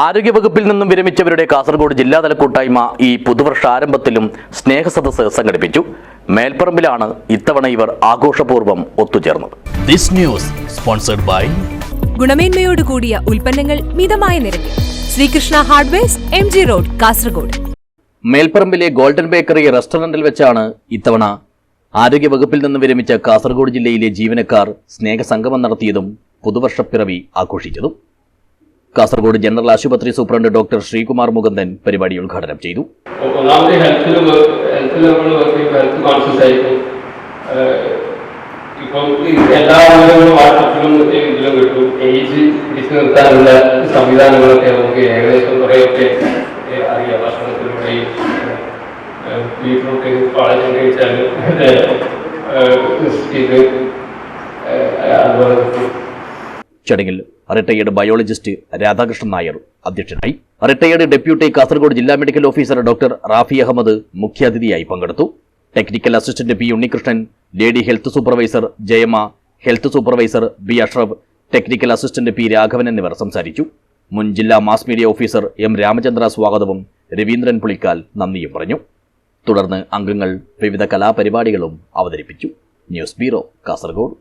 ആരോഗ്യവകുപ്പിൽ നിന്നും വിരമിച്ചവരുടെ കാസർഗോഡ് ജില്ലാതല കൂട്ടായ്മ ഈ പുതുവർഷാരംഭത്തിലും സ്നേഹസദസ്സ് സംഘടിപ്പിച്ചു. മേൽപ്പറമ്പിലാണ് ഇത്തവണ ഇവർ ആഘോഷപൂർവം ഒത്തുചേർന്നത്. This news sponsored by ഗുണമേന്മയോട് കൂടിയ ഉൽപ്പന്നങ്ങൾ മിതമായ നിരക്കിൽ. Sreekrishna hardwares M G road Kasaragod. മേൽപ്പറമ്പിലെ golden bakery റെസ്റ്റോറന്റിൽ വെച്ചാണ് ഇത്തവണ ആരോഗ്യവകുപ്പിൽ നിന്ന് വിരമിച്ച കാസർഗോഡ് ജില്ലയിലെ ജീവനക്കാർ സ്നേഹസംഗമം നടത്തിയതും പുതുവർഷപ്പിറവി ആഘോഷിച്ചതും. കാസർഗോഡ് ജനറൽ ആശുപത്രി സൂപ്രണ്ട് ഡോക്ടർ ശ്രീകുമാർ മുകുന്ദൻ പരിപാടി ഉദ്ഘാടനം ചെയ്തു. ഒന്നാമത്തെ ഹെൽത്തിൽ ഹെൽത്തിൽ നമ്മൾ ഹെൽത്ത് കോൺഷ്യസ് ആയിരിക്കും. ഇപ്പം എല്ലാ വിവരങ്ങളും വാട്സപ്പിലും ഇതിലും കിട്ടും. ഏജ് പിടിച്ചു നിർത്താനുള്ള സംവിധാനങ്ങളൊക്കെ നമുക്ക് ഏകദേശം കുറേയൊക്കെ അറിയാം. ഭക്ഷണത്തിലൂടെയും ഏഹ് ബീറ്റ്റൂട്ട് പാളയം കഴിച്ചാൽ ഇത് അതുപോലെ ചടങ്ങിൽ റിട്ടയേർഡ് ബയോളജിസ്റ്റ് രാധാകൃഷ്ണൻ നായർ അധ്യക്ഷനായി. റിട്ടയേർഡ് ഡെപ്യൂട്ടി കാസർഗോഡ് ജില്ലാ medical officer doctor Rafi Ahmed മുഖ്യാതിഥിയായി പങ്കെടുത്തു. Technical assistant P Unnikrishnan lady health supervisor Jayama health supervisor B Ashraf technical assistant P Raghavan എന്നിവർ സംസാരിച്ചു. മുൻ ജില്ലാ mass media officer M Ramachandra സ്വാഗതവും രവീന്ദ്രൻ പുളിക്കാൽ നന്ദിയും പറഞ്ഞു. തുടർന്ന് അംഗങ്ങൾ വിവിധ കലാപരിപാടികളും അവതരിപ്പിച്ചു. News bureau Kasaragod.